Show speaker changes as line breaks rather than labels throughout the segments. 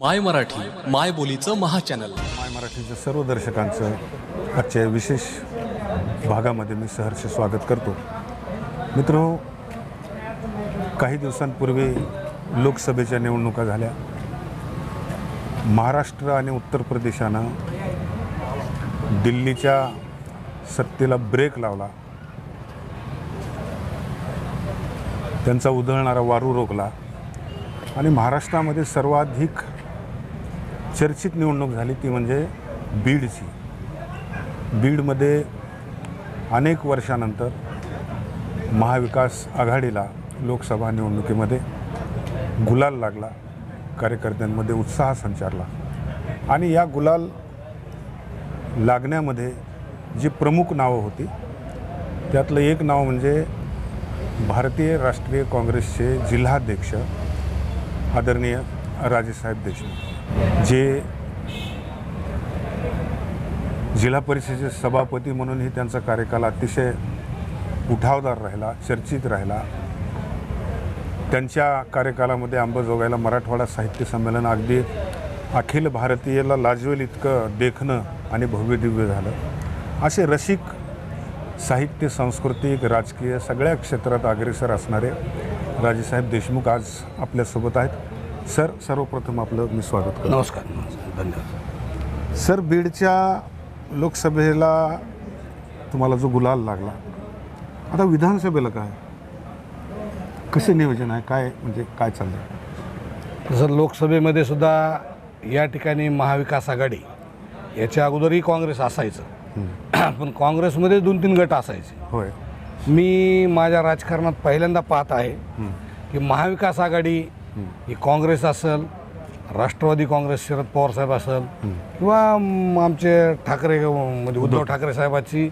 माय मराठी माय बोलीचं महाचॅनल
माय मराठीच्या सर्व दर्शकांचं आजच्या विशेष भागामध्ये मी सहर्ष स्वागत करतो. मित्र काही दिवसांपूर्वी लोकसभेच्या निवडणुका झाल्या. महाराष्ट्र आणि उत्तर प्रदेशानं दिल्लीच्या सत्तेला ब्रेक लावला. त्यांचा उधळणारा वारू रोखला. आणि महाराष्ट्रामध्ये सर्वाधिक चर्चित निवडणूक झाली ती म्हणजे बीडची. बीडमध्ये अनेक वर्षानंतर महाविकास आघाडीला लोकसभा निवडणुकीमध्ये गुलाल लागला कार्यकर्त्यांमध्ये उत्साह संचारला. आणि या गुलाल लागण्यामध्ये जी प्रमुख नावं होती त्यातलं एक नाव म्हणजे भारतीय राष्ट्रीय काँग्रेसचे जिल्हाध्यक्ष आदरणीय राजेसाहेब देशमुख. जे जिल्हा परिषदेचे सभापती म्हणूनही त्यांचा कार्यकाल अतिशय उठावदार राहिला चर्चित राहिला. त्यांच्या कार्यकालामध्ये अंबाजोगाईला मराठवाडा साहित्य संमेलन अगदी अखिल भारतीयला लाजवेल इतकं देखणं आणि भव्यदिव्य झालं. असे रसिक साहित्य सांस्कृतिक राजकीय सगळ्या क्षेत्रात अग्रेसर असणारे राजेसाहेब देशमुख आज आपल्यासोबत आहेत. सर सर्वप्रथम आपलं मी स्वागत करतो.
नमस्कार नमस्कार. धन्यवाद.
सर बीडच्या लोकसभेला तुम्हाला जो गुलाल लागला आता विधानसभेला काय? कसे नियोजन आहे? काय म्हणजे काय चाललंय?
तसं लोकसभेमध्ये सुद्धा या ठिकाणी महाविकास आघाडी याच्या अगोदरही काँग्रेस असायचं. पण काँग्रेसमध्ये दोन तीन गट असायचे.
होय.
मी माझ्या राजकारणात पहिल्यांदा पाहत आहे. की महाविकास आघाडी ही काँग्रेस असेल राष्ट्रवादी काँग्रेस शरद पवार साहेब असेल किंवा आमचे ठाकरे म्हणजे उद्धव ठाकरे साहेबाची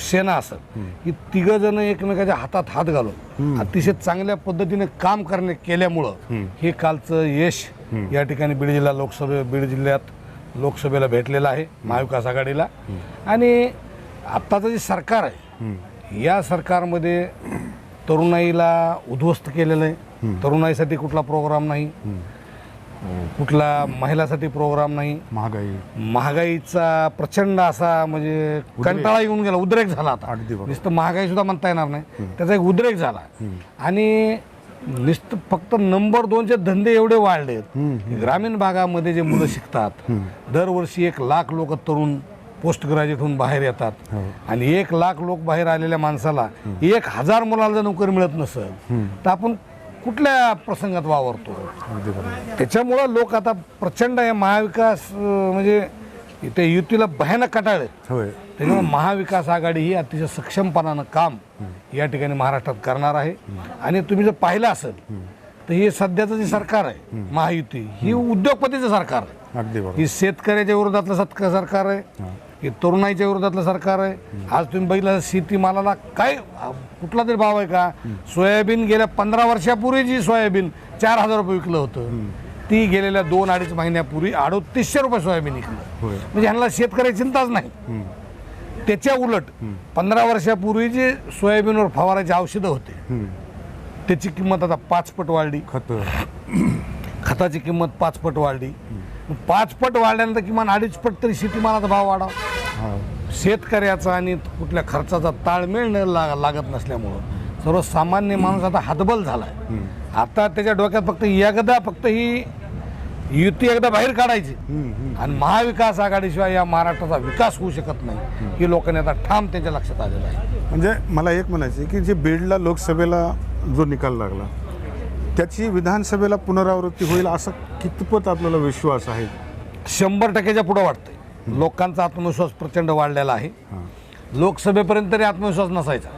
सेना असेल ही तिघं जण एकमेकाच्या हातात हात घालून अतिशय चांगल्या पद्धतीने काम करणे केल्यामुळं हे कालचं यश या ठिकाणी बीड जिल्हा लोकसभे बीड जिल्ह्यात लोकसभेला भेटलेलं आहे महाविकास आघाडीला. आणि आत्ताचं जे सरकार आहे या सरकारमध्ये तरुणाईला उद्ध्वस्त केलेलं आहे. तरुणाईसाठी कुठला प्रोग्राम नाही. कुठला महिलासाठी प्रोग्राम नाही.
महागाई.
महागाईचा प्रचंड असा म्हणजे कंटाळा येऊन गेला. उद्रेक झाला आता.
अगदी बरोबर.
नुसतं महागाई सुद्धा म्हणता येणार नाही. त्याचा एक उद्रेक झाला. आणि नुसतं फक्त नंबर दोनचे धंदे एवढे वाढले आहेत ग्रामीण भागामध्ये जे मुलं शिकतात दरवर्षी एक लाख लोक तरुण पोस्ट ग्रॅज्युएट होऊन बाहेर येतात. आणि एक लाख लोक बाहेर आलेल्या माणसाला एक हजार मुलाला जर नोकरी मिळत नसेल तर आपण कुठल्या प्रसंगात वावरतो? त्याच्यामुळं लोक आता प्रचंड आहे महाविकास म्हणजे इथे युतीला भयानक कटाळे
होय.
त्याच्यामुळे महाविकास आघाडी ही अतिशय सक्षमपणानं काम या ठिकाणी महाराष्ट्रात करणार आहे. आणि तुम्ही जर पाहिलं असेल तर हे सध्याचं जे सरकार आहे महायुती ही उद्योगपतीचं सरकार आहे. ही शेतकऱ्याच्या विरोधातलं सरकार आहे. हे तरुणाईच्या विरोधातलं सरकार आहे. आज तुम्ही बघितलं शेतीमालाला काय कुठला तरी भाव आहे का? सोयाबीन गेल्या पंधरा वर्षापूर्वी जी सोयाबीन चार हजार रुपये विकलं होतं ती गेलेल्या दोन अडीच महिन्यापूर्वी अडोतीसशे रुपये सोयाबीन विकलं. म्हणजे ह्यांना शेतकऱ्याची चिंताच नाही. त्याच्या उलट पंधरा वर्षापूर्वी जे सोयाबीनवर फवाराची औषधं होते. त्याची किंमत आता पाच पट वाढली.
खत.
खताची किंमत पाच पट वाढली. पाच पट वाढल्यानंतर किमान अडीच पट तरी शेतीमालाचा भाव वाढावा. शेतकऱ्याचा आणि कुठल्या खर्चाचा ताळमेळ न ला लागत नसल्यामुळं सर्वसामान्य माणूस आता हातबल झालाय. आता त्याच्या डोक्यात फक्त एकदा फक्त ही युती एकदा बाहेर काढायची. आणि महाविकास आघाडीशिवाय या महाराष्ट्राचा विकास होऊ शकत नाही. ही लोकांनी आता ठाम त्यांच्या लक्षात आलेलं आहे.
म्हणजे मला एक म्हणायचं आहे की जे बीडला लोकसभेला जो निकाल लागला त्याची विधानसभेला पुनरावृत्ती होईल असा कितपत आपल्याला विश्वास आहे?
शंभर टक्क्याच्या पुढं वाटतंय. लोकांचा आत्मविश्वास प्रचंड वाढलेला आहे. लोकसभेपर्यंत तरी आत्मविश्वास नसायचा.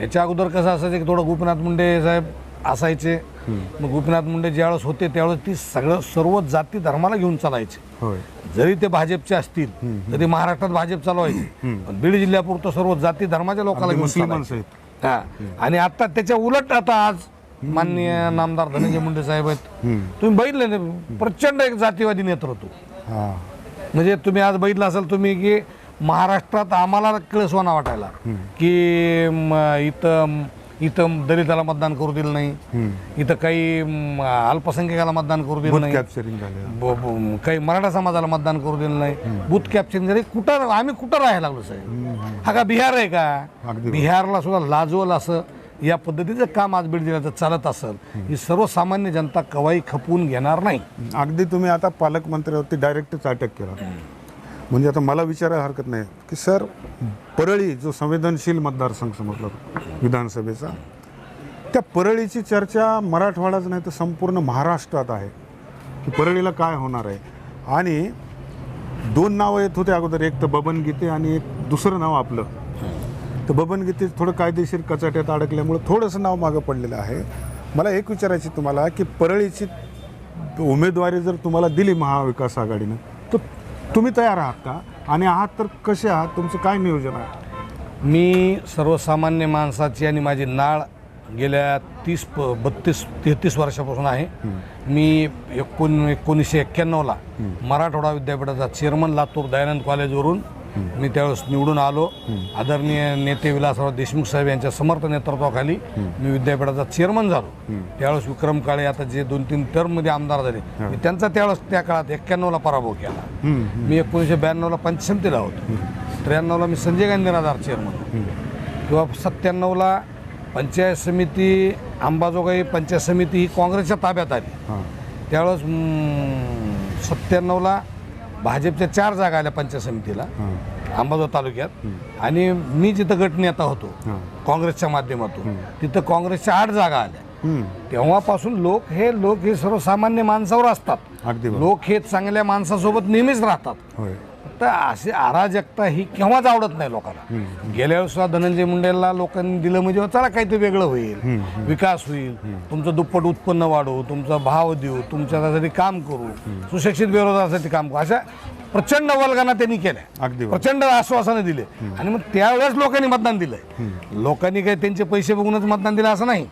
याच्या अगोदर कसं असायचं की थोडं गोपीनाथ मुंडे साहेब असायचे. मग गोपीनाथ मुंडे ज्यावेळेस होते त्यावेळेस ती सगळं सर्व जाती धर्माला घेऊन चालायचे. जरी ते भाजपचे असतील तरी महाराष्ट्रात भाजप चालवायचे. पण बीड जिल्ह्यापुरतं सर्व जाती धर्माच्या लोकांना घेऊन आणि आता त्याच्या उलट आता आज माननीय नामदार धनंजय मुंडे साहेब आहेत. तुम्ही बघितले ना प्रचंड एक जातीवादी नेतृत्व
हां.
म्हणजे तुम्ही आज बघितलं असेल तुम्ही की महाराष्ट्रात आम्हाला कळसवाना वाटायला. की इथं इथं दलिताला मतदान करू दिलं नाही. इथं काही अल्पसंख्याकाला मतदान करू दिलं नाही.
कॅप्चरिंग
काही मराठा समाजाला मतदान करू दिलं नाही. बूथ कॅप्चरिंग झाली. कुठं आम्ही कुठं राहायला लागलो साहेब? हा का बिहार आहे का? बिहारला सुद्धा लाजवल असं या पद्धतीचं काम आज बीड जिल्ह्याचं चालत असेल ही सर्वसामान्य जनता कवाई खपवून घेणार नाही.
अगदी तुम्ही आता पालकमंत्र्यावरती डायरेक्टच अटॅक केला. म्हणजे आता मला विचारायला हरकत नाही की सर परळी जो संवेदनशील मतदारसंघ समजला विधानसभेचा त्या परळीची चर्चा मराठवाडाच नाही तर संपूर्ण महाराष्ट्रात आहे. की परळीला काय होणार आहे? आणि दोन नावं येत होते अगोदर एक तर बबन गीते आणि एक दुसरं नाव आपलं. तर बबन गीते थोडं कायदेशीर कचाट्यात अडकल्यामुळं थोडंसं नाव मागं पडलेलं आहे. मला एक विचारायची तुम्हाला की परळीची उमेदवारी जर तुम्हाला दिली महाविकास आघाडीनं तर तुम्ही तयार आहात का? आणि आहात तर कसे आहात? तुमचं काय नियोजन आहे?
मी सर्वसामान्य माणसाची आणि माझी नाळ गेल्या तीस प बत्तीस तेहतीस वर्षापासून आहे. मी एकोण एकोणीसशे एक्क्याण्णवला मराठवाडा विद्यापीठाचा चेअरमन लातूर दयानंद कॉलेजवरून मी त्यावेळेस निवडून आलो. आदरणीय नेते विलासराव देशमुख साहेब यांच्या समर्थ नेतृत्वाखाली मी विद्यापीठाचा चेअरमन झालो. त्यावेळेस विक्रम काळे आता जे दोन तीन टर्ममध्ये आमदार झाले मी त्यांचा त्यावेळेस त्या काळात एक्क्याण्णवला पराभव केला. मी एकोणीसशे ब्याण्णवला पंचसमितीला होतो. त्र्याण्णवला मी संजय गांधी निराधार चेअरमन किंवा सत्त्याण्णवला पंचायत समिती अंबाजोगाई पंचायत समिती ही काँग्रेसच्या ताब्यात आली. त्यावेळेस सत्त्याण्णवला भाजपच्या चार जागा आल्या पंचायत समितीला अंबाजोगाई तालुक्यात. आणि मी जिथं गटनेता होतो काँग्रेसच्या माध्यमातून तिथं काँग्रेसच्या आठ जागा आल्या. तेव्हापासून लोक हे लोक हे सर्वसामान्य माणसावर असतात. लोक हे चांगल्या माणसासोबत नेहमीच राहतात.
होय.
तर अशी अराजकता ही केव्हाच आवडत नाही लोकांना. गेल्या वेळेस सुद्धा धनंजय मुंडेला लोकांनी दिलं म्हणजे चला काहीतरी वेगळं होईल. विकास होईल. तुमचं दुप्पट उत्पन्न वाढवू तुमचा भाव देऊ तुमच्यासाठी काम करू सुशिक्षित बेरोजगारासाठी काम करू. अशा प्रचंड वल्गना त्यांनी केल्या.
अगदी.
प्रचंड आश्वासनं दिले. आणि मग त्यावेळेस लोकांनी मतदान दिलंय. लोकांनी काही त्यांचे पैसे बघूनच मतदान दिलं असं नाही.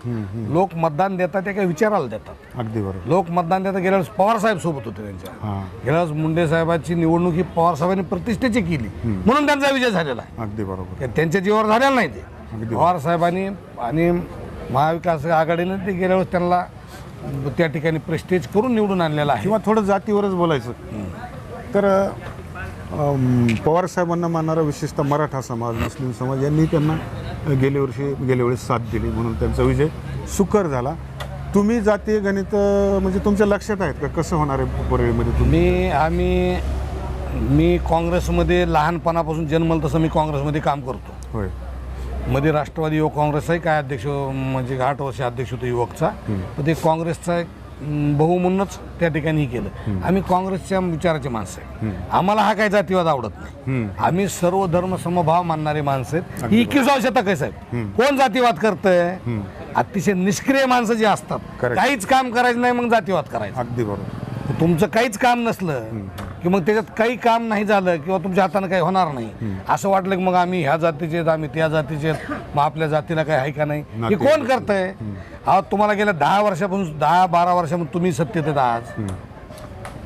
लोक मतदान देतात ते काही विचारायला देतात.
अगदी बरोबर.
लोक मतदान देतात. गेल्या वेळेस पवार साहेब सोबत होते त्यांच्या.
हां.
गेल्या वेळेस मुंडे साहेबांची निवडणूक ही पवार साहेबांनी प्रतिष्ठेची केली. म्हणून त्यांचा विजय झालेला आहे.
अगदी बरोबर.
त्या- त्यांच्या जीवावर झालेला नाही ते. पवार साहेबांनी आणि महाविकास आघाडीने ते गेल्या वेळेस त्यांना त्या ठिकाणी प्रेस्टेज करून निवडून आणलेला आहे.
किंवा थोडं जातीवरच बोलायचं. तर पवार साहेबांना मानणारा विशेषतः मराठा समाज मुस्लिम समाज यांनी त्यांना गेल्या वर्षी गेल्या वेळेस साथ दिली. म्हणून त्यांचा विजय सुकर झाला. तुम्ही जातीय गणित म्हणजे तुमच्या लक्षात आहेत का? कसं होणार आहे परळीमध्ये? तुम्ही
आम्ही मी काँग्रेसमध्ये लहानपणापासून जन्मल तसं मी काँग्रेसमध्ये काम करतो.
होय.
मध्ये राष्ट्रवादी युवक काँग्रेसचाही काय अध्यक्ष म्हणजे आठ वर्ष अध्यक्ष होतो युवकचा. तर ते काँग्रेसचा एक म, बहु म्हणूनच त्या ठिकाणी हे केलं. आम्ही काँग्रेसच्या विचाराचे माणसं आहे आम्हाला हा काही जातीवाद आवडत नाही. आम्ही सर्व धर्म समभाव मानणारे माणसं आहेत. ही एकविसावं शतक आहे साहेब. कोण जातीवाद करतंय? अतिशय निष्क्रिय माणसं जी असतात. काहीच काम करायचं नाही मग जातीवाद करायचं.
अगदी बरोबर.
तुमचं काहीच काम नसलं की मग त्याच्यात काही काम नाही झालं किंवा तुमच्या हाताने काही होणार नाही. असं वाटलं की मग आम्ही ह्या जातीचे आहेत आम्ही त्या जातीचे आहेत. मग आपल्या जातीला काही आहे का नाही? हे. कोण करतंय? अहो तुम्हाला गेल्या दहा वर्षापासून दहा बारा वर्षापासून तुम्ही सत्तेत आहेत. आज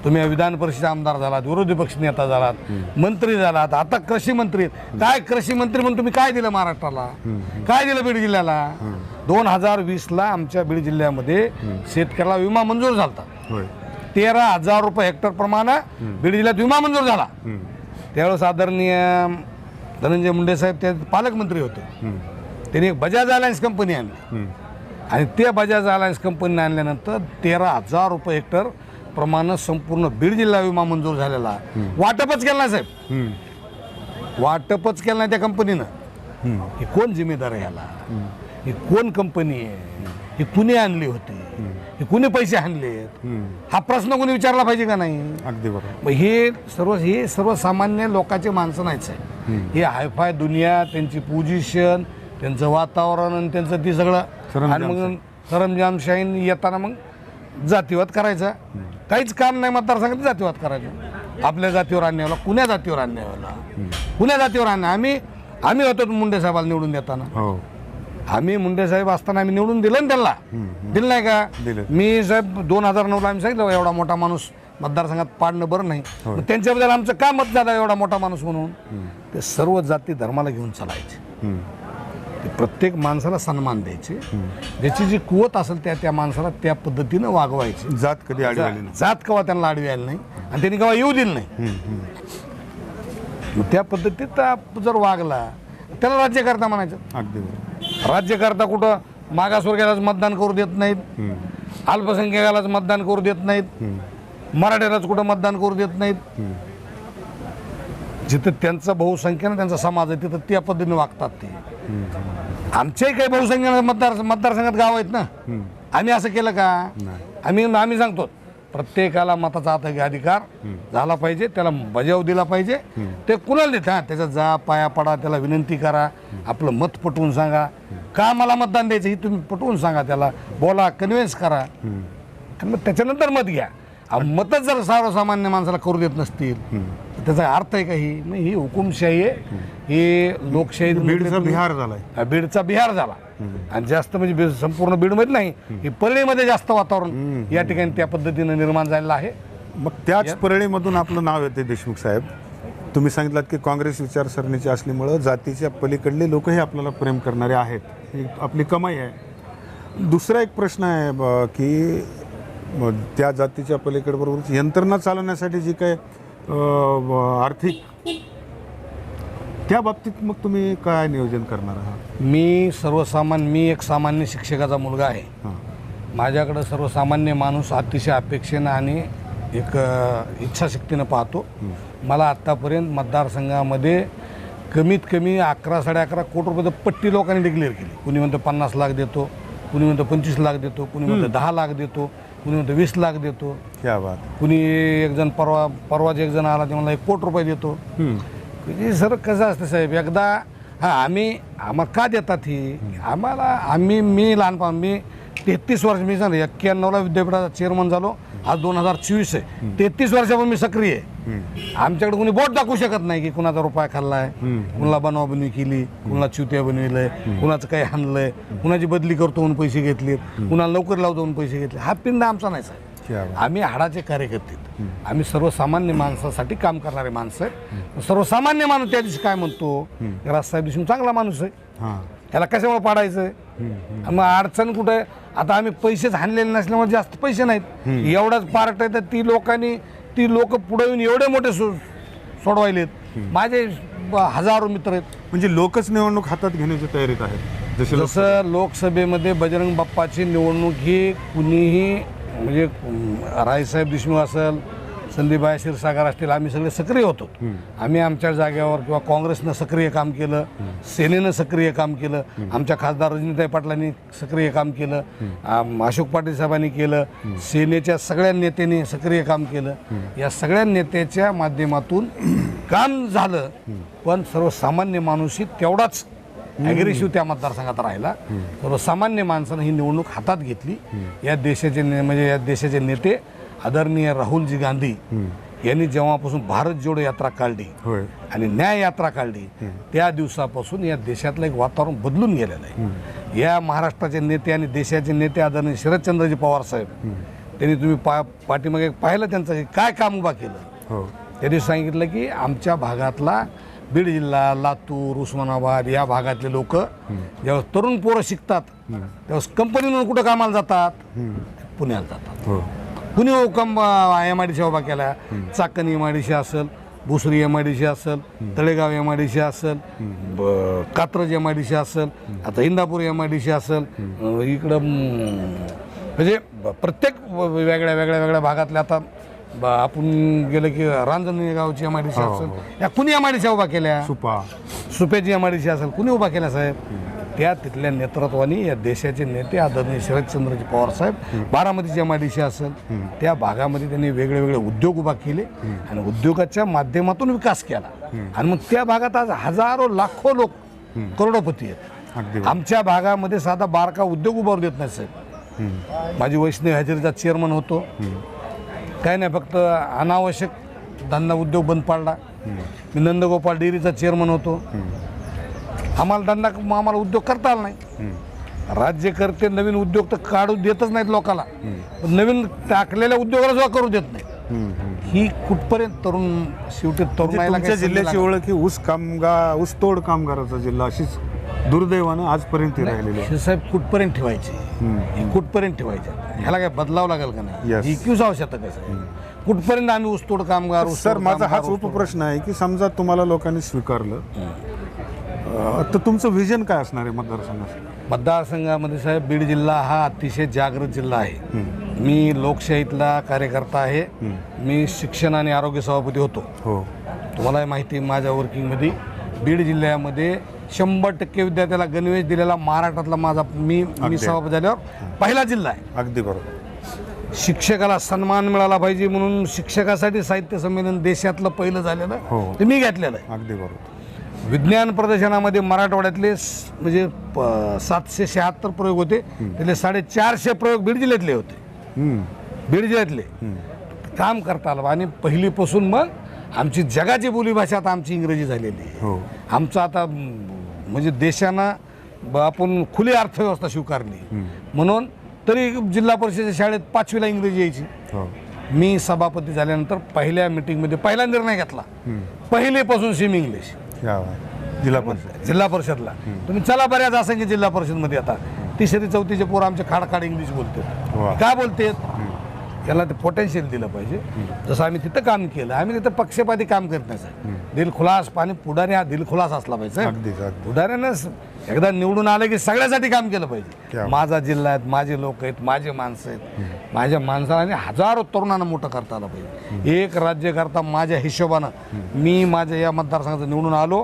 तुम्ही विधान परिषद आमदार झालात विरोधी पक्ष नेता झालात मंत्री झालात. आता कृषी मंत्री. काय कृषी मंत्री म्हणून तुम्ही काय दिलं महाराष्ट्राला? काय दिलं बीड जिल्ह्याला? दोन हजार वीसला आमच्या बीड जिल्ह्यामध्ये शेतकऱ्याला विमा मंजूर झाला तेरा हजार रुपये हेक्टर प्रमाणे बीड जिल्ह्यात विमा मंजूर झाला. त्यावेळेस आदरणीय धनंजय मुंडे साहेब ते पालकमंत्री होते. त्यांनी एक बजाज अलायन्स कंपनी आणली. आणि ते बजाज अलायन्स कंपनीने आणल्यानंतर तेरा हजार रुपये हेक्टर प्रमाणे संपूर्ण बीड जिल्हा विमा मंजूर झालेला. वाटपच केलं नाही साहेब. वाटपच केलं नाही त्या कंपनीनं. ही कोण जिम्मेदार आहे ह्याला? ही कोण कंपनी आहे? ही कुणी आणली होती? ही कुणी पैसे आणलेत हा प्रश्न कोणी विचारला पाहिजे का नाही?
अगदी बरोबर.
मग हे सर्व हे सर्वसामान्य लोकांचे माणसं नाहीच आहे हे हायफाय दुनिया त्यांची पोझिशन त्यांचं वातावरण आणि त्यांचं ती सगळं. आणि मग सरंजामशाहीन येताना मग जातीवाद करायचा. काहीच काम नाही मतदारसंघात जातीवाद करायचं. आपल्या जातीवर आणण्याला कुण्या जातीवर आणण्याला कुण्या जातीवर आणण्या आम्ही आम्ही होतो मुंडे साहेबाला निवडून देताना.
हो.
आम्ही मुंडे साहेब असताना आम्ही निवडून दिलं ना त्यांना. दिलं नाही का?
दिलं.
मी साहेब दोन हजार नऊला आम्ही सांगितलं एवढा मोठा माणूस मतदारसंघात पाडणं बरं नाही. मग त्यांच्याबद्दल आमचं का मत झालं एवढा मोठा माणूस म्हणून? ते सर्व जाती धर्माला घेऊन चालायचे. ते प्रत्येक माणसाला सन्मान द्यायचे. ज्याची जी कुवत असेल त्या त्या माणसाला त्या पद्धतीनं वागवायचे.
जात कधी आडवी आली नाही.
जात कवा त्यांना आडवी आली नाही आणि त्यांनी केव्हा येऊ दिलं नाही. त्या पद्धतीत जर वागला त्याला राज्यकर्ता म्हणायचं.
अगदी.
राज्यकर्ता कुठं मागासवर्गीयालाच मतदान करू देत नाहीत. अल्पसंख्याकालाच मतदान करू देत नाहीत. मराठ्यालाच कुठं मतदान करू देत नाहीत. जिथं त्यांचा बहुसंख्यानं त्यांचा समाज आहे तिथं त्या पद्धतीने वागतात ते. आमच्याही काही बहुसंख्यानं मतदार मतदारसंघात गाव आहेत ना. आम्ही असं केलं का? आम्ही आम्ही सांगतो प्रत्येकाला मताचा आता अधिकार झाला पाहिजे त्याला बजाव दिला पाहिजे. ते कुणाला देत? हा त्याच्यात जा पाया पडा त्याला विनंती करा आपलं मत पटवून सांगा. का मला मतदान द्यायचं? हे तुम्ही पटवून सांगा त्याला. बोला कन्व्हिन्स करा. मग त्याच्यानंतर मत घ्या. मतच जर सर्वसामान्य माणसाला करू देत नसतील त्याचा अर्थ आहे का ही नाही ही हुकुमशाही आहे. ही लोकशाही
बीडचा बिहार झालाय.
हा, बीडचा बिहार झाला. आणि जास्त म्हणजे बी- संपूर्ण बीडमध्ये नाही ही परळीमध्ये जास्त वातावरण या ठिकाणी त्या पद्धतीनं निर्माण झालेलं आहे.
मग त्याच परळीमधून आपलं नाव येते देशमुख साहेब. तुम्ही सांगितलं की काँग्रेस विचारसरणीची असल्यामुळं जातीच्या पलीकडले लोकही आपल्याला प्रेम करणारे आहेत. ही आपली कमाई आहे. दुसरा एक प्रश्न आहे ब- की म, त्या जातीच्या पलीकडबरोबर यंत्रणा चालवण्यासाठी जी काय आर्थिक. त्या बाबतीत मग तुम्ही काय नियोजन करणार आहात?
मी सर्वसामान्य मी एक सामान्य शिक्षकाचा मुलगा आहे. माझ्याकडं सर्वसामान्य माणूस अतिशय अपेक्षेनं आणि एक इच्छाशक्तीनं पाहतो. मला आत्तापर्यंत मतदारसंघामध्ये कमीत कमी अकरा साडे अकरा कोटी रुपये पट्टी लोकांनी डिक्लेअर केली. कुणी म्हणतं पन्नास लाख देतो कुणी म्हणतं पंचवीस लाख देतो कुणी म्हणतं दहा लाख देतो. कुणी म्हणतं वीस लाख देतो.
क्या बात.
कुणी एक जण परवा परवाच एक जण आला ते मला एक कोटी रुपये देतो. म्हणजे सर कसं असतं साहेब एकदा हां आम्ही आम्हाला का देतात ही? आम्हाला आम्ही मी लहानपण मी तेहतीस वर्ष मी सांग एक्क्याण्णवला विद्यापीठाचा चेअरमन झालो. आज दोन हजार चोवीस आहे. तेहतीस वर्षापासून मी सक्रिय आहे. आमच्याकडे कुणी बोट दाखवू शकत नाही की कुणाचा रुपया खाल्लाय कुणाला बनवा बनवी केली कुणाला चिवत्या बनविलंय कुणाचं काही हाणलंय कुणाची बदली करतो म्हणून पैसे घेतलेत कुणाला नोकरी लावतो म्हणून पैसे घेतले हा पिंड आमचा नाही साहेब. आम्ही हाडाचे कार्यकर्ते. आम्ही सर्वसामान्य माणसासाठी काम करणारे माणसं आहेत. सर्वसामान्य माणूस त्या दिवशी काय म्हणतो? राजसाहेब देशमुख चांगला माणूस आहे.
हां.
त्याला कशामुळे पाडायचं मग अडचण कुठे? आता आम्ही पैसेच हाणलेले नसल्यामुळे जास्त पैसे नाहीत. एवढाच पार्ट आहे तर ती लोकांनी ती लोक पुढे येऊन एवढे मोठे सो सोडवायलेत. माझे ब- हजारो मित्र आहेत.
म्हणजे लोकच निवडणूक हातात घेण्याची तयारीत आहेत. जसे लोक
जसं लोकसभेमध्ये बजरंग बाप्पाची निवडणूक ही कुणीही म्हणजे रायसाहेब देशमुख असेल संदीपबाई क्षीरसागर असतील आम्ही सगळे सक्रिय होतो. आम्ही आमच्या जागेवर किंवा काँग्रेसनं सक्रिय काम केलं सेनेनं सक्रिय काम केलं आमच्या खासदार रजनीताई पाटलांनी सक्रिय काम केलं अशोक पाटील साहेबांनी केलं सेनेच्या सगळ्या नेत्यांनी सक्रिय काम केलं. या सगळ्या नेत्याच्या माध्यमातून काम झालं पण सर्वसामान्य माणूसही तेवढाच ॲग्रेसिव्ह त्या मतदारसंघात राहिला. सर्वसामान्य माणसानं ही निवडणूक हातात घेतली. या देशाचे म्हणजे या देशाचे नेते आदरणीय राहुलजी गांधी यांनी जेव्हापासून भारत जोडो यात्रा काढली आणि न्याय यात्रा काढली त्या दिवसापासून या देशातलं एक वातावरण बदलून गेलेलं आहे. या महाराष्ट्राचे नेते आणि देशाचे नेते आदरणीय शरदचंद्रजी पवार साहेब त्यांनी तुम्ही पा पाठीमागे पाहिलं त्यांचं काय काम उभा केलं?
हो.
त्यांनी सांगितलं की आमच्या भागातला बीड जिल्हा लातूर उस्मानाबाद या भागातले लोक जेव्हा तरुण पोरं शिकतात तेव्हा कंपनीमधून कुठं कामाला जातात? पुण्याला जातात.
हो.
कुणी कम एम आय डी सी उभा केला Chakan M I D C असेल Bhusari M I D C असेल Talegaon M I D C असेल Katraj M I D C असेल आता Indapur M I D C असेल इकडं म्हणजे प्रत्येक वेगळ्या वेगळ्या वेगळ्या भागातल्या आता आपण गेलं की रांजणी गावची एम आय डी सी असेल या कुणी एम आय डी सी उभा केल्या?
सुपा.
सुपेची एम आय डी सी असेल कुणी उभा केला साहेब? त्या तिथल्या नेतृत्वाने या देशाचे नेते आदरणीय शरदचंद्रजी पवार साहेब बारामतीची एम आय डी सी असेल त्या भागामध्ये त्यांनी वेगळे वेगळे उद्योग उभा केले आणि उद्योगाच्या माध्यमातून विकास केला. आणि मग त्या भागात आज हजारो लाखो लोक करोडोपती आहेत. आमच्या भागामध्ये साधा बारका उद्योग उभारू देत नाही साहेब. माझी वैष्णवी हजेरीचा चेअरमन होतो. काय नाही फक्त अनावश्यक धंदा उद्योग बंद पाडला. मी नंदगोपाल डेअरीचा चेअरमन होतो. आम्हाला धंदा आम्हाला उद्योग करता आला नाही. राज्यकर्ते नवीन उद्योग तर काढू देतच नाहीत लोकाला. पण नवीन टाकलेल्या उद्योगाला सुद्धा करू देत नाही. ही कुठपर्यंत तरुण शेवटी
म्हणजे
तरुणाईला काही
जिल्ह्याची. ओळख ही ऊस कामगार ऊसतोड कामगाराचा जिल्हा अशीच दुर्दैवानं आजपर्यंत राहिलेले
साहेब कुठपर्यंत ठेवायचे? कुठपर्यंत ठेवायचे? ह्याला काय बदलावं लागेल का नाही? शतक आहे साहेब. कुठपर्यंत आम्ही ऊसतोड कामगार
सर माझा हाच उपप्रश्न आहे की समजा तुम्हाला लोकांनी स्वीकारलं तर तुमचं विजन काय असणार आहे मतदारसंघाचं?
मतदारसंघामध्ये साहेब बीड जिल्हा हा अतिशय जागृत जिल्हा आहे. मी लोकशाहीतला कार्यकर्ता आहे. मी शिक्षण आणि आरोग्य सभापती होतो.
हो.
तुम्हाला माहिती आहे माझ्या वर्किंगमध्ये बीड जिल्ह्यामध्ये शंभर टक्के विद्यार्थ्याला गणवेश दिलेला महाराष्ट्रातला माझा मी मी. सभापती झाल्यावर पहिला जिल्हा आहे.
अगदी बरोबर.
शिक्षकाला सन्मान मिळाला पाहिजे म्हणून शिक्षकासाठी साहित्य संमेलन देशातलं पहिलं झालेलं
हो.
ते मी घेतलेलं आहे.
अगदी बरोबर.
विज्ञान प्रदर्शनामध्ये मराठवाड्यातले स- म्हणजे प- सातशे शहात्तर प्रयोग होते. त्यातले साडेचारशे प्रयोग बीड जिल्ह्यातले होते. बीड जिल्ह्यातले. काम करता आलं. आणि पहिलीपासून मग आमची जगाची बोलीभाषा आता आमची इंग्रजी झालेली आहे.
हो.
आमचं आता म, म्हणजे देशानं ब- आपण खुली अर्थव्यवस्था स्वीकारली. म्हणून तरी जिल्हा परिषदेच्या शाळेत पाचवीला इंग्रजी यायची.
हो.
मी सभापती झाल्यानंतर पहिल्या मिटिंगमध्ये पहिला निर्णय घेतला. पहिलेपासून सेमी इंग्लिश
जिल्हा परिषद.
जिल्हा परिषदला. तुम्ही चला बऱ्याच असं की जिल्हा परिषदमध्ये आता. तिसरी चौथीचे पोरं आमचे खाडखाड इंग्लिश. बोलतात. का बोलतेत? त्याला ते पोटेन्शियल दिलं पाहिजे. जसं आम्ही तिथं काम केलं आम्ही तिथं पक्षपाती काम करत नाही दिलखुलास पाणी पुढारी हा दिलखुलास असला पाहिजे पुढाऱ्यानं एकदा निवडून आलं की सगळ्यासाठी काम केलं पाहिजे. माझा जिल्हा आहेत माझे लोक आहेत माझे माणसं आहेत. माझ्या माणसाला आणि हजारो तरुणांना मोठं करता आलं पाहिजे. एक राज्यकर्ता माझ्या हिशोबानं मी माझ्या या मतदारसंघाचं निवडून आलो.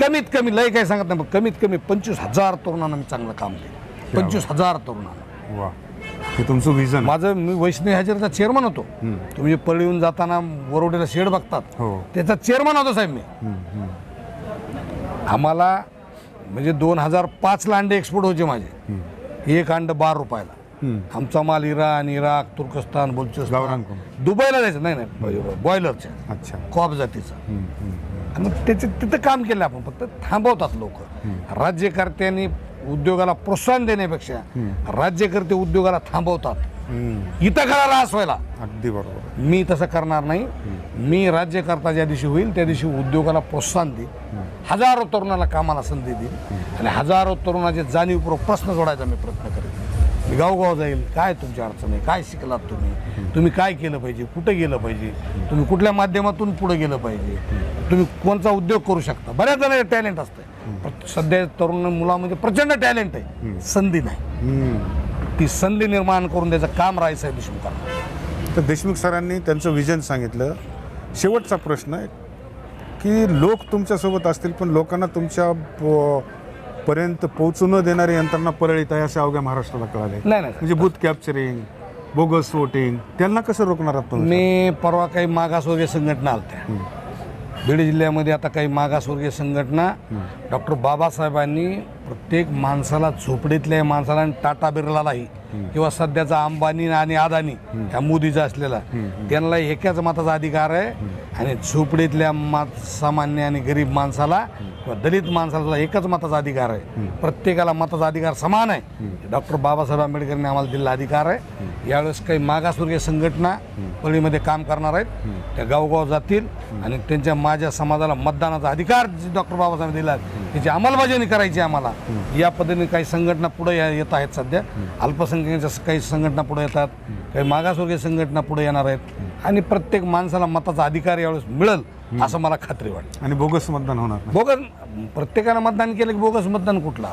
कमीत कमी लय काही सांगत नाही कमीत कमी पंचवीस हजार तरुणांना मी चांगलं काम केलं. पंचवीस हजार तरुणांना.
वा. हे तुमचं विजन
माझं मी वैष्णवी हजेरचा चेअरमन होतो. तुम्ही पळीहून जाताना वरोडीला शेड बघतात
हो.
त्याचा चेअरमन होतो साहेब मी. आम्हाला म्हणजे दोन हजार पाचला अंडे एक्सपोर्ट व्हायचे माझे. एक अंड बारा रुपयाला. आमचा माल इराण इराक तुर्कस्तान बलुचिस्तान? दुबईला जायचं. नाही नाही. बॉयलरच्या
अच्छा.
कॉप जातीचा. आणि त्याचे तिथं काम केलं आपण. फक्त थांबवतात लोक. राज्यकर्त्यांनी उद्योगाला प्रोत्साहन देण्यापेक्षा राज्यकर्ते उद्योगाला थांबवतात. इथं खरा रास व्हायला
अगदी बरोबर.
मी तसं करणार नाही. मी राज्यकर्ता ज्या दिवशी होईल त्या दिवशी उद्योगाला प्रोत्साहन देईल हजारो तरुणाला कामाला संधी देईल आणि हजारो तरुणाचे जाणीवपूर्वक प्रश्न सोडायचा मी प्रयत्न करेन. मी गावगाव जाईल. काय तुमची अडचण आहे? काय शिकलात तुम्ही? तुम्ही काय केलं पाहिजे? कुठं गेलं पाहिजे? तुम्ही कुठल्या माध्यमातून पुढे गेलं पाहिजे? तुम्ही कोणता उद्योग करू शकता? बऱ्याच जणांचे टॅलेंट असतं सध्या तरुण मुलामध्ये प्रचंड टॅलेंट आहे. संधी नाही. ती संधी निर्माण करून द्यायचं काम रायसाहेब देशमुखांना
तर देशमुख सरांनी त्यांचं विजन सांगितलं. शेवटचा प्रश्न आहे. की लोक तुमच्यासोबत असतील पण लोकांना तुमच्या प- पर्यंत पोहोचू न देणारी यंत्रणा परळीत आहे असे अवघ्या महाराष्ट्राला कळाले.
नाही नाही.
म्हणजे बूथ कॅप्चरिंग बोगस वोटिंग त्यांना कसं रोखणार आहात तुम्ही
मी परवा काही मागासवर्गीय संघटना आलत्या. बीड जिल्ह्यामध्ये आता काही मागासवर्गीय संघटना डॉक्टर बाबासाहेबांनी प्रत्येक माणसाला झोपडीतल्या माणसाला आणि टाटा बिर्लालाही किंवा सध्याचा अंबानी आणि अदानी ह्या मोदीचा असलेला त्यांना एकाच मताचा अधिकार आहे. आणि झोपडीतल्या सामान्य आणि गरीब माणसाला किंवा दलित माणसाला एकच मताचा अधिकार आहे. प्रत्येकाला मताचा अधिकार समान आहे. डॉक्टर बाबासाहेब आंबेडकरांनी आम्हाला दिलेला अधिकार आहे. यावेळेस काही मागासवर्गीय संघटना पळीमध्ये काम करणार आहेत. त्या गावगाव जातील आणि त्यांच्या माझ्या समाजाला मतदानाचा अधिकार जे डॉक्टर बाबासाहेब दिला त्याची अंमलबजावणी करायची आम्हाला. या पद्धतीने काही संघटना पुढे या- येत आहेत सध्या. अल्पसंख्याकांच्या काही संघटना पुढे येतात. काही मागासवर्गीय संघटना पुढे येणार आहेत. आणि प्रत्येक माणसाला मताचा अधिकार यावेळेस मिळेल असं मला खात्री वाटते.
आणि बोगस मतदान होणार
बोगस प्रत्येकानं मतदान केलं की बोगस मतदान कुठलं?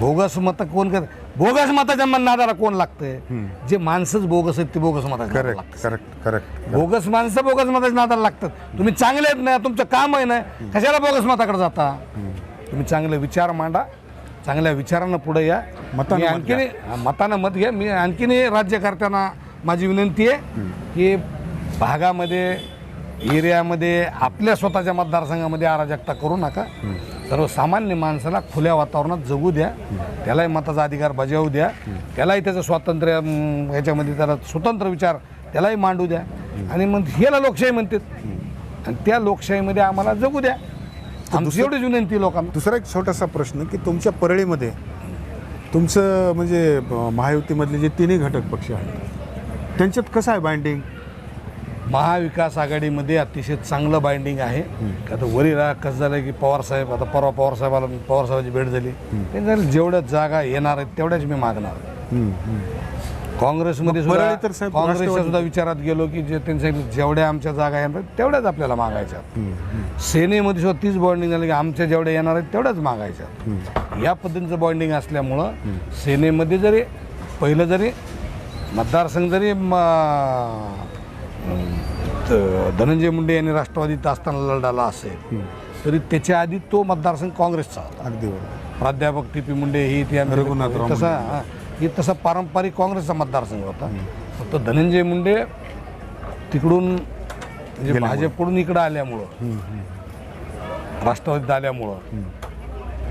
बोगस मत कोण कर बोगस मताच्या नादाला कोण लागतंय? जे माणसंच बोगस आहेत ते बोगस मताच्या.
करेक्ट करेक्ट करेक्ट
बोगस माणसं बोगस मताच्या नादाला लागतात. तुम्ही चांगले आहेत ना तुमचं काम आहे ना कशाला बोगस मताकडे जाता? तुम्ही चांगले विचार मांडा चांगल्या विचारानं पुढे या.
मतानं
आणखीन मतानं मत घ्या. मी आणखीनही राज्यकर्त्यांना माझी विनंती आहे की भागामध्ये एरियामध्ये आपल्या स्वतःच्या मतदारसंघामध्ये अराजकता करू नका. सर्वसामान्य माणसाला खुल्या वातावरणात जगू द्या. त्यालाही मताचा अधिकार बजावू द्या. त्यालाही त्याचं स्वातंत्र्य ह्याच्यामध्ये त्याला स्वतंत्र विचार त्यालाही मांडू द्या. आणि मग ह्याला लोकशाही म्हणतात. आणि त्या लोकशाहीमध्ये आम्हाला जगू द्या. आमची एवढीच विनंती लोकांना.
दुसरा एक छोटासा प्रश्न की तुमच्या परळीमध्ये तुमचं म्हणजे महायुतीमधले जे तिन्ही घटक पक्ष आहेत त्यांच्यात कसं आहे बाइंडिंग
महाविकास आघाडीमध्ये अतिशय चांगलं बाइंडिंग आहे. आता वरी राग कसं झालं की पवार साहेब आता परवा पवार साहेबाला पवार साहेबाची भेट झाली. त्यांनी जेवढ्या जागा येणार आहेत तेवढ्याच मी मागणार काँग्रेसमध्ये सुद्धा काँग्रेसच्या सुद्धा विचारात गेलो की जे सांगितलं जेवढ्या आमच्या जागा येणार आहेत, तेवढ्याच आपल्याला मागायच्या सेनेमध्ये सुद्धा तीच बॉन्डिंग झाली की आमच्या जेवढ्या येणार आहेत तेवढ्याच मागायच्या या पद्धतीचं बॉन्डिंग असल्यामुळं सेनेमध्ये जरी पहिलं जरी मतदारसंघ जरी धनंजय मुंडे यांनी राष्ट्रवादीत असताना लढाला असेल तरी त्याच्या आधी तो मतदारसंघ काँग्रेसचा
अगदी
प्राध्यापक टी पी मुंडे ही ती तसा हा, तसा पारंपरिक काँग्रेसचा मतदारसंघ होता. फक्त धनंजय मुंडे तिकडून म्हणजे भाजपकडून इकडं आल्यामुळं राष्ट्रवादीत आल्यामुळं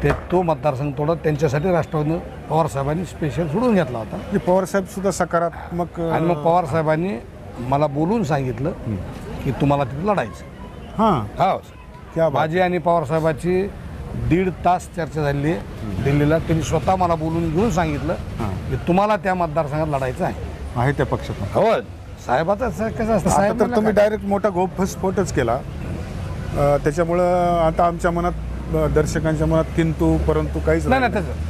ते तो मतदारसंघ थोडा त्यांच्यासाठी राष्ट्रवादीनं पवार साहेबांनी स्पेशल सोडून घेतला होता.
म्हणजे पवार साहेब सुद्धा सकारात्मक
आणि मग पवार साहेबांनी मला बोलून सांगितलं की तुम्हाला तिथं लढायचं.
हां.
हा.
क्या बात.
माझी आणि पवार साहेबाची दीड तास चर्चा झाली आहे दिल्लीला. त्यांनी स्वतः मला बोलून घेऊन सांगितलं की तुम्हाला त्या मतदारसंघात लढायचं आहे.
आहे त्या पक्षात.
हो. साहेबाचं असं कसं असतं?
आता
साहेब
तर तुम्ही डायरेक्ट मोठा गोपस्फोटच केला. अ, त्याच्यामुळं आता आमच्या मनात अ, दर्शकांच्या मनात किंतु परंतु काहीच
नाही नाही
राहिलं
त्याचं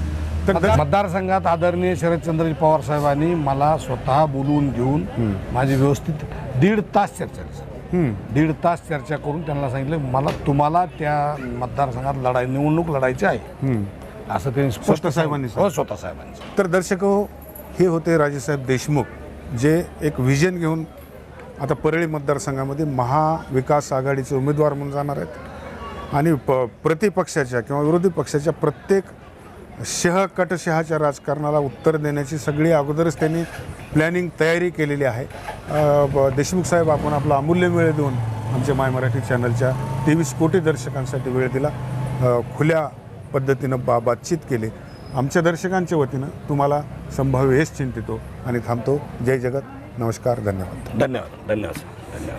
तर
मतदार- मतदारसंघात आदरणीय शरदचंद्रजी पवार साहेबांनी मला स्वतः बोलवून घेऊन माझी व्यवस्थित दीड तास चर्चा. दीड तास चर्चा करून त्यांना सांगितलं मला तुम्हाला त्या मतदारसंघात लढाई निवडणूक लढायची आहे. असं त्यांनी स्पष्ट
स्वतः साहेबांनी.
हो स्वतः साहेबांनी
तर दर्शक हो, हे होते राजेसाहेब देशमुख जे एक व्हिजन घेऊन आता परळी मतदारसंघामध्ये महाविकास आघाडीचे उमेदवार म्हणून जाणार आहेत आणि प प्रतिपक्षाच्या किंवा विरोधी पक्षाच्या प्रत्येक शह कटशहाच्या राजकारणाला उत्तर देण्याची सगळी अगोदरच त्यांनी प्लॅनिंग तयारी केलेली आहे. देशमुख साहेब आपण आपला अमूल्य वेळ देऊन आमच्या माय मराठी चॅनलच्या तेवीस कोटी दर्शकांसाठी वेळ दिला. खुल्या पद्धतीनं बा बातचीत केली. आमच्या दर्शकांच्या वतीनं तुम्हाला संभाव्य हेच चिंतितो आणि थांबतो. जय जगत. नमस्कार. धन्यवाद.
धन्यवाद. धन्यवाद. धन्यवाद.